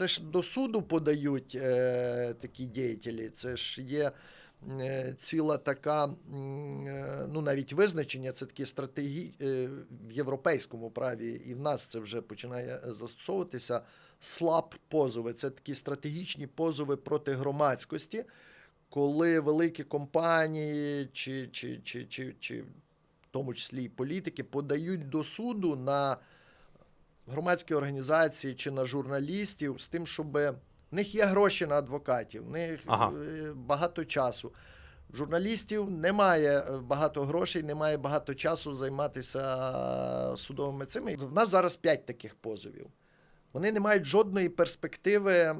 це ж до суду подають е, такі діятелі. Це ж є е, ціла така, е, ну навіть визначення, це такі стратегії е, в європейському праві, і в нас це вже починає застосовуватися. Слаб позови це такі стратегічні позови проти громадськості, коли великі компанії чи, чи, чи, чи, чи в тому числі і політики подають до суду на громадські організації чи на журналістів з тим, щоб в них є гроші на адвокатів, в них Ага. е, багато часу. Журналістів немає е, багато грошей, немає багато часу займатися судовими цими. В нас зараз п'ять таких позовів. Вони не мають жодної перспективи, е,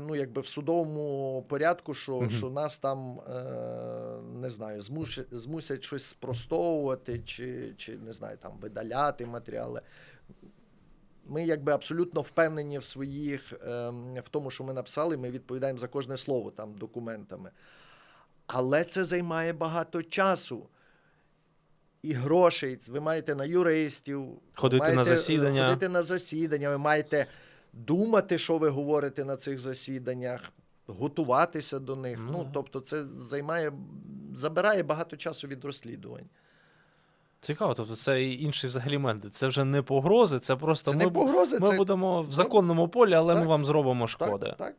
ну якби в судовому порядку, що, Мгм. що нас там не знаю, змусять, змусять щось спростовувати, чи, чи не знаю, там видаляти матеріали. Ми якби абсолютно впевнені в своїх, ем, в тому, що ми написали, ми відповідаємо за кожне слово там документами. Але це займає багато часу. І грошей. Ви маєте на юристів, Ходити на маєте, е, засідання. Ходити на засідання, ви маєте думати, що ви говорите на цих засіданнях, готуватися до них. Ну, Ну, тобто, це займає, забирає багато часу від розслідувань. Цікаво, тобто це інший взагалі момент. Це вже не погрози, це просто Це ми, не погрози, ми це будемо в законному полі, але ми вам зробимо так, шкоди. так.